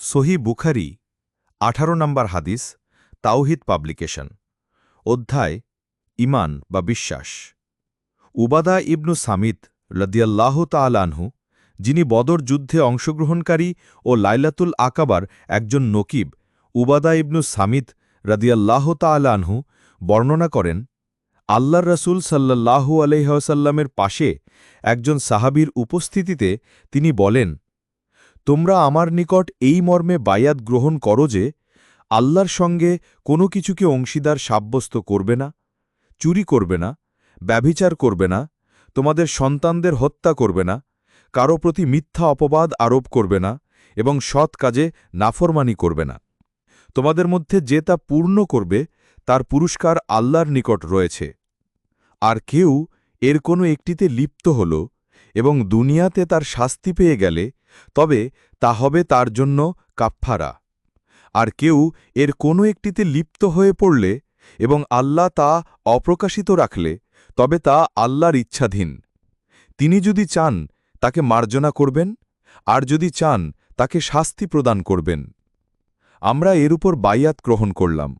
সহি বুখারি, আঠারো নম্বর হাদিস, তাওহিদ পাবলিকেশন, অধ্যায় ইমান বা বিশ্বাস। উবাদা ইবনু সামিত লদিয়াল্লাহ তালানহু যিনি বদর যুদ্ধে অংশগ্রহণকারী ও লাইলাতুল আকাবার একজন নকিব, উবাদা ইবনু সামিত রদিয়াল্লাহ তালানহু বর্ণনা করেন, আল্লাহর রসুল সাল্লাল্লাহু আলহ্লামের পাশে একজন সাহাবীর উপস্থিতিতে তিনি বলেন তোমরা আমার নিকট এই মর্মে বায়াত গ্রহণ করো যে, আল্লাহর সঙ্গে কোনো কিছুকে অংশীদার সাব্যস্ত করবে না, চুরি করবে না, ব্যভিচার করবে না, তোমাদের সন্তানদের হত্যা করবে না, কারও প্রতি মিথ্যা অপবাদ আরোপ করবে না এবং সৎ কাজে নাফরমানি করবে না। তোমাদের মধ্যে যে তা পূর্ণ করবে, তার পুরস্কার আল্লাহর নিকট রয়েছে। আর কেউ এর কোনো একটিতে লিপ্ত হল এবং দুনিয়াতে তার শাস্তি পেয়ে গেলে তবে তা হবে তার জন্য কাফফারা। আর কেউ এর কোনো একটিতে লিপ্ত হয়ে পড়লে এবং আল্লাহ তা অপ্রকাশিত রাখলে, তবে তা আল্লাহর ইচ্ছাধীন। তিনি যদি চান, তাকে মার্জনা করবেন, আর যদি চান, তাকে শাস্তি প্রদান করবেন। আমরা এর উপর বাইয়াত গ্রহণ করলাম।